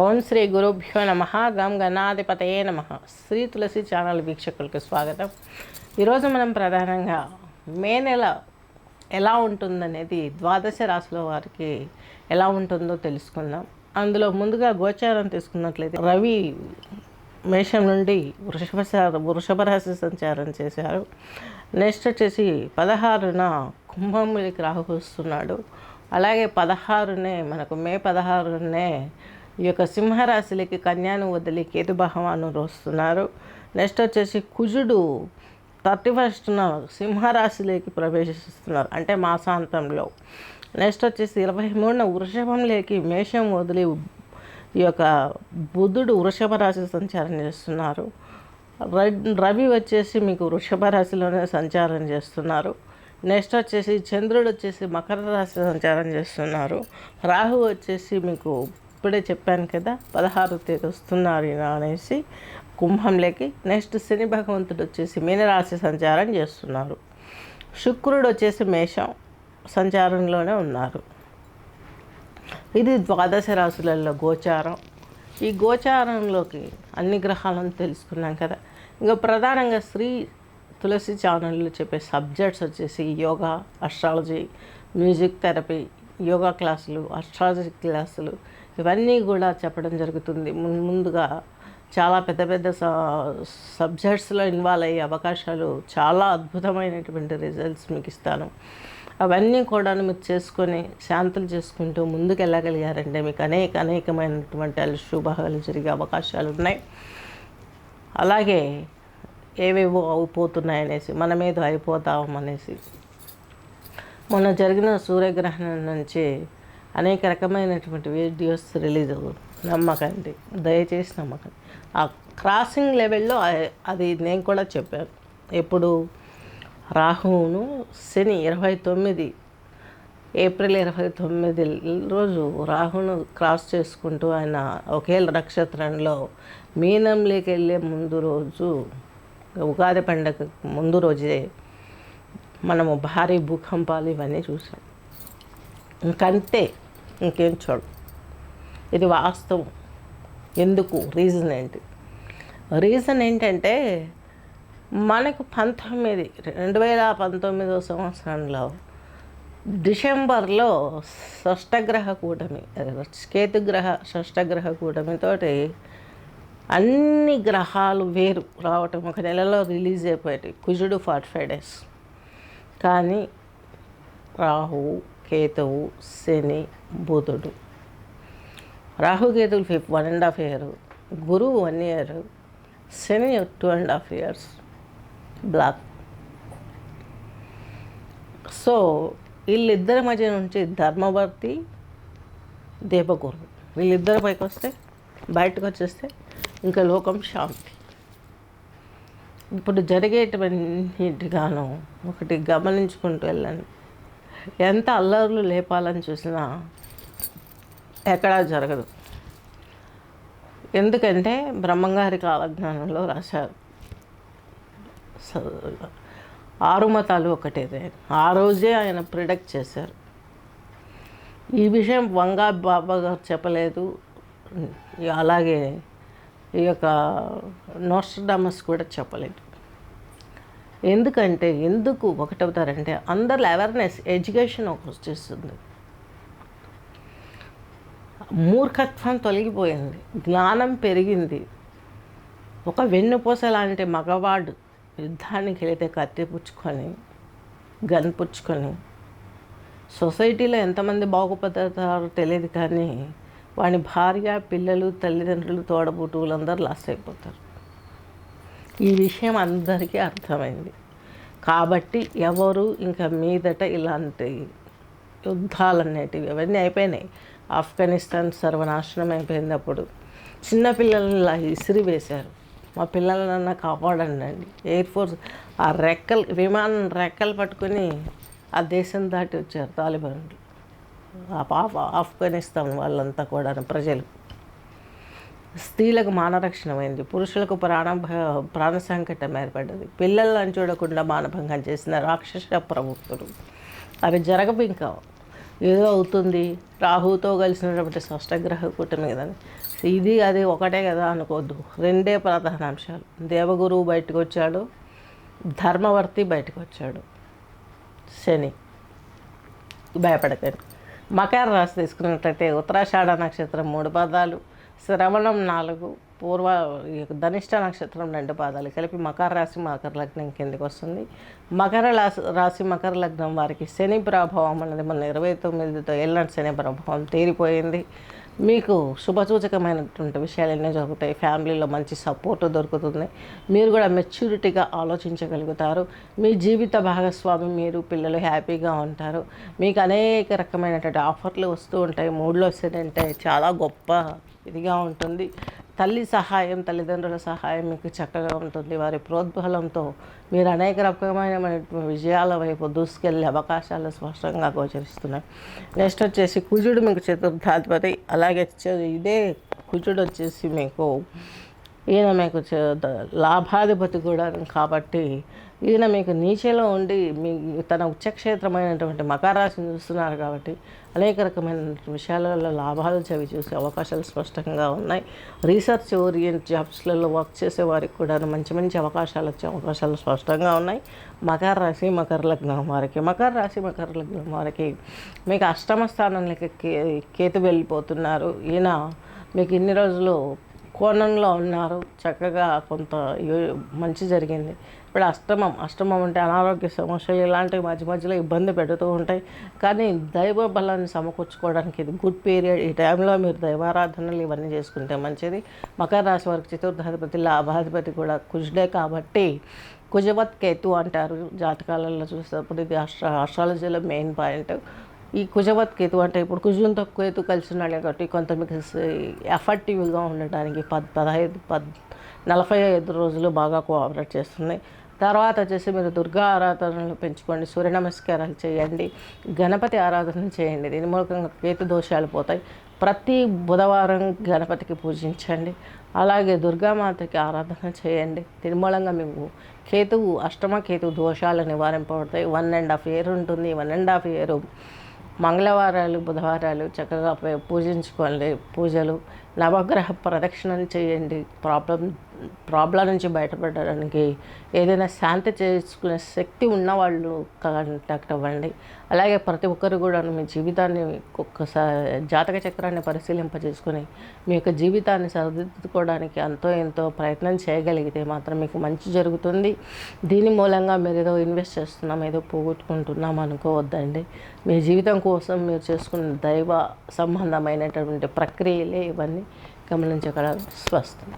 ఓం శ్రీ గురుభ్యో నమ గం గణాధిపతయే నమ. శ్రీ తులసి ఛానల్ వీక్షకులకు స్వాగతం. ఈరోజు మనం ప్రధానంగా మే నెల ఎలా ఉంటుందనేది ద్వాదశ రాశుల వారికి ఎలా ఉంటుందో తెలుసుకుందాం. అందులో ముందుగా గోచారం తీసుకున్నట్లయితే రవి మేషం నుండి వృషభ వృషభ రాశి సంచారం చేశారు. నెక్స్ట్ వచ్చేసి పదహారున కుంభంలోకి రాహు వస్తున్నాడు. అలాగే పదహారునే మనకు మే పదహారునే ఈ యొక్క సింహరాశిలోకి కన్యాను వదిలి కేతు భగవాను నెక్స్ట్ వచ్చేసి కుజుడు థర్టీ ఫస్ట్న సింహరాశిలోకి ప్రవేశిస్తున్నారు అంటే మాసాంతంలో. నెక్స్ట్ వచ్చేసి ఇరవై మూడున వృషభంలోకి మేషం వదిలి ఈ యొక్క బుధుడు వృషభ రాశి సంచారం చేస్తున్నారు. రవి వచ్చేసి మీకు వృషభ రాశిలోనే సంచారం చేస్తున్నారు. నెక్స్ట్ వచ్చేసి చంద్రుడు వచ్చేసి మకర రాశి సంచారం చేస్తున్నారు. రాహు వచ్చేసి మీకు ఇప్పుడే చెప్పాను కదా పదహారు తేదీ వస్తున్నారు అనేసి కుంభంలోకి నెక్స్ట్ శని భగవంతుడు వచ్చేసి మీనరాశి సంచారం చేస్తున్నారు. శుక్రుడు వచ్చేసి మేషం సంచారంలోనే ఉన్నారు. ఇది ద్వాదశ రాశులలో గోచారం. ఈ గోచారంలోకి అన్ని గ్రహాలను తెలుసుకున్నాం కదా. ఇంకా ప్రధానంగా శ్రీ తులసి ఛానల్లో చెప్పే సబ్జెక్ట్స్ వచ్చేసి yoga astrology music therapy yoga క్లాసులు అస్ట్రాలజీ క్లాసులు ఇవన్నీ కూడా చెప్పడం జరుగుతుంది. ముందుగా చాలా పెద్ద పెద్ద సబ్జెక్ట్స్లో ఇన్వాల్వ్ అయ్యే అవకాశాలు చాలా అద్భుతమైనటువంటి రిజల్ట్స్ మీకు ఇస్తాను. అవన్నీ కూడా మీరు చేసుకొని శాంతులు చేసుకుంటూ ముందుకు వెళ్ళగలిగారంటే మీకు అనేక అనేకమైనటువంటి అశుభాలు జరిగే అవకాశాలు ఉన్నాయి. అలాగే ఏవేవో అయిపోతున్నాయి అనేసి మన మీద అయిపోతాం అనేసి మొన్న జరిగిన సూర్యగ్రహణం నుంచి అనేక రకమైనటువంటి వీడియోస్ రిలీజ్ అవ్వదు నమ్మకండి. దయచేసి నమ్మకండి. ఆ క్రాసింగ్ లెవెల్లో అది నేను కూడా చెప్పాను. ఎప్పుడు రాహువును శని ఇరవై తొమ్మిది ఏప్రిల్ ఇరవై తొమ్మిది రోజు రాహును క్రాస్ చేసుకుంటూ ఆయన ఒకే నక్షత్రంలో మీనంలోకి వెళ్ళే ముందు రోజు ఉగాది పండగ ముందు రోజే మనము భారీ భూకంపాలు ఇవన్నీ చూసాం ఇంకంతే ఇంకేం చూడు ఇది వాస్తవం. ఎందుకు? రీజన్ ఏంటి? రీజన్ ఏంటంటే మనకు పంతొమ్మిది రెండు వేల పంతొమ్మిదో సంవత్సరంలో డిసెంబర్లో షష్టగ్రహ కూటమి కేతుగ్రహ షష్టగ్రహ కూటమితోటి అన్ని గ్రహాలు వేరు రావటం ఒక నెలలో రిలీజ్ అయిపోయాయి. కుజుడు ఫార్టీ ఫైవ్ డేస్. కానీ రాహువు కేతువు శని బుధుడు. రాహుకేతువులు ఫిఫ్ వన్ అండ్ హాఫ్ ఇయర్. గురువు one year. Shani two and half years. Black. So వీళ్ళిద్దరి మధ్య నుంచి ధర్మవర్తి దీపగురు వీళ్ళిద్దరి పైకి వస్తే బయటకు వచ్చేస్తే ఇంకా లోకం శాంతి. ఇప్పుడు జరిగేటువంటి గాను ఒకటి గమనించుకుంటూ వెళ్ళండి. ఎంత అల్లర్లు లేపాలని చూసినా ఎక్కడా జరగదు. ఎందుకంటే బ్రహ్మంగారి కాలజ్ఞానంలో రాశారు. స- ఆరు మతాలు ఒకటేదే. ఆ రోజే ఆయన ప్రిడక్ట్ చేశారు. ఈ విషయం వంగా బాబా గారు చెప్పలేదు. అలాగే ఈ యొక్క నోస్టడామస్ కూడా చెప్పలేదు. ఎందుకంటే ఎందుకు ఒకటవుతారంటే అందరిలో అవేర్నెస్ ఎడ్యుకేషన్ ఒక వచ్చేస్తుంది. మూర్ఖత్వం తొలగిపోయింది జ్ఞానం పెరిగింది. ఒక వెన్నుపూస లాంటి మగవాడు యుద్ధానికి వెళితే కత్తి పుచ్చుకొని గన్ పుచ్చుకొని సొసైటీలో ఎంతమంది బాగుపడతారో తెలియదు కానీ వాని భార్య పిల్లలు తల్లిదండ్రులు తోడబుట్టువులందరూ లాస్ అయిపోతారు. ఈ విషయం అందరికీ అర్థమైంది. కాబట్టి ఎవరు ఇంకా మీదట ఇలాంటి యుద్ధాలు అనేటివి అవన్నీ అయిపోయినాయి. ఆఫ్ఘనిస్తాన్ సర్వనాశనం అయిపోయింది అప్పుడు చిన్నపిల్లల్ని ఇలా ఇసిరి వేశారు. మా పిల్లలన్నా కాపాడండి అండి. ఎయిర్ ఫోర్స్ ఆ రెక్కలు విమానం రెక్కలు పట్టుకుని ఆ దేశం దాటి వచ్చారు తాలిబాన్లు. ఆ పాప ఆఫ్ఘనిస్తాన్ వాళ్ళంతా కూడా ప్రజలు. స్త్రీలకు మానరక్షణమైంది. పురుషులకు ప్రాణ ప్రాణ సంకటం ఏర్పడ్డది. పిల్లలను చూడకుండా మానభంగం చేసిన రాక్షస ప్రవృత్తులు అవి జరగవు ఇంకా. ఏదో అవుతుంది. రాహుతో కలిసినటువంటి స్పష్టగ్రహ కూటమి కదా ఇది అది ఒకటే కదా అనుకోవద్దు. రెండే ప్రధాన అంశాలు. దేవగురువు బయటకు వచ్చాడు ధర్మవర్తి బయటకు వచ్చాడు శని. భయపడకండి. మకర రాశి తీసుకున్నట్లయితే ఉత్తరాషాఢ నక్షత్రం మూడు పదాలు. శ్రవణం నాలుగు పూర్వ ధనిష్ట నక్షత్రం రెండు పాదాలు కలిపి మకర రాశి మకర లగ్నం కిందకి వస్తుంది. మకర రాశి రాశి మకర లగ్నం వారికి శని ప్రభావం అనేది మన ఇరవై తొమ్మిదితో ఏళ్ళనాటి శని ప్రభావం తీరిపోయింది. మీకు శుభసూచకమైనటువంటి విషయాలు ఎన్నో జరుగుతాయి. ఫ్యామిలీలో మంచి సపోర్ట్ దొరుకుతుంది. మీరు కూడా మెచ్యూరిటీగా ఆలోచించగలుగుతారు. మీ జీవిత భాగస్వామి మీరు పిల్లలు హ్యాపీగా ఉంటారు. మీకు అనేక రకమైనటువంటి ఆఫర్లు వస్తూ ఉంటాయి. మూడులో వస్తుందంటే చాలా గొప్ప ఇదిగా ఉంటుంది. తల్లి సహాయం తల్లిదండ్రుల సహాయం మీకు చక్కగా ఉంటుంది. వారి ప్రోద్బలంతో మీరు అనేక రకమైన విజయాల వైపు దూసుకెళ్ళే అవకాశాలు స్పష్టంగా గోచరిస్తున్నాయి. నెక్స్ట్ వచ్చేసి కుజుడు మీకు చతుర్థాధిపతి. అలాగే ఇదే కుజుడు వచ్చేసి మీకు ఈయన మీకు లాభాధిపతి కూడా కాబట్టి ఈయన మీకు నీచలో ఉండి మీ తన ఉచ్చక్షేత్రమైనటువంటి మకారాశిని చూస్తున్నారు కాబట్టి అనేక రకమైన విషయాలలో లాభాలు చవి చూసే అవకాశాలు స్పష్టంగా ఉన్నాయి. రీసెర్చ్ ఓరియంట్ జాబ్స్లలో వర్క్ చేసే వారికి కూడా మంచి మంచి అవకాశాలు వచ్చే అవకాశాలు స్పష్టంగా ఉన్నాయి. మకర రాశి మకర లగ్నం వారికి. మకర రాశి మకర లగ్నం వారికి మీకు అష్టమ స్థానంలోకి కే కేతు వెళ్ళిపోతున్నారు. ఈయన మీకు ఇన్ని రోజులు కోణంలో ఉన్నారు. చక్కగా కొంత మంచి జరిగింది. ఇప్పుడు అష్టమం అష్టమం అంటే అనారోగ్య సమస్యలు ఇలాంటివి మధ్య మధ్యలో ఇబ్బంది పెడుతూ ఉంటాయి. కానీ దైవ బలాన్ని సమకూర్చుకోవడానికి ఇది గుడ్ పీరియడ్. ఈ టైంలో మీరు దైవారాధనలు ఇవన్నీ చేసుకుంటే మంచిది. మకర రాశి వారికి చతుర్థాధిపతి లాభాధిపతి కూడా కుజుడే కాబట్టి కుజవత్ కేతు అంటారు. జాతకాలలో చూసినప్పుడు ఇది అస్ట్రా ఆస్ట్రాలజీలో మెయిన్ పాయింట్. ఈ కుజవత్ కేతు అంటే ఇప్పుడు కుజుంతో కేతు కలిసి ఉన్నాడు కాబట్టి కొంత మీకు ఎఫెక్టివ్గా ఉండడానికి పద్ పదహైదు పద్ నలభై ఐదు రోజులు బాగా కోఆపరేట్ చేస్తుంది తర్వాత వచ్చేసి మీరు దుర్గా ఆరాధనలు పెంచుకోండి సూర్య నమస్కారాలు చేయండి గణపతి ఆరాధన చేయండి. దీని మూలకంగా కేతు దోషాలు పోతాయి. ప్రతి బుధవారం గణపతికి పూజించండి. అలాగే దుర్గామాతకి ఆరాధన చేయండి. దీని మూలంగా మీకు కేతువు అష్టమ కేతు దోషాలు నివారింపబడతాయి. వన్ అండ్ హాఫ్ ఇయర్ ఉంటుంది వన్ అండ్ హాఫ్ ఇయర్ మంగళవారాలు బుధవారాలు చక్కగా పూజించుకోవాలి. పూజలు నవగ్రహ ప్రదక్షిణలు చేయండి. ప్రాబ్లం ప్రాబ్లం నుంచి బయటపడడానికి ఏదైనా శాంతి చేసుకునే శక్తి ఉన్నవాళ్ళు కాంటాక్ట్ అవ్వండి. అలాగే ప్రతి ఒక్కరు కూడా మీ జీవితాన్ని ఒక్కసారి జాతక చక్రాన్ని పరిశీలింపజేసుకొని మీ యొక్క జీవితాన్ని సరిదిద్దుకోవడానికి ఎంతో ఎంతో ప్రయత్నం చేయగలిగితే మాత్రం మీకు మంచి జరుగుతుంది. దీని మూలంగా మీరు ఏదో ఇన్వెస్ట్ చేస్తున్నాం ఏదో పోగొట్టుకుంటున్నాం అనుకోవద్దండి. మీ జీవితం కోసం మీరు చేసుకున్న దైవ సంబంధమైనటువంటి ప్రక్రియలే ఇవన్నీ. గమనించగలరు స్వస్థం.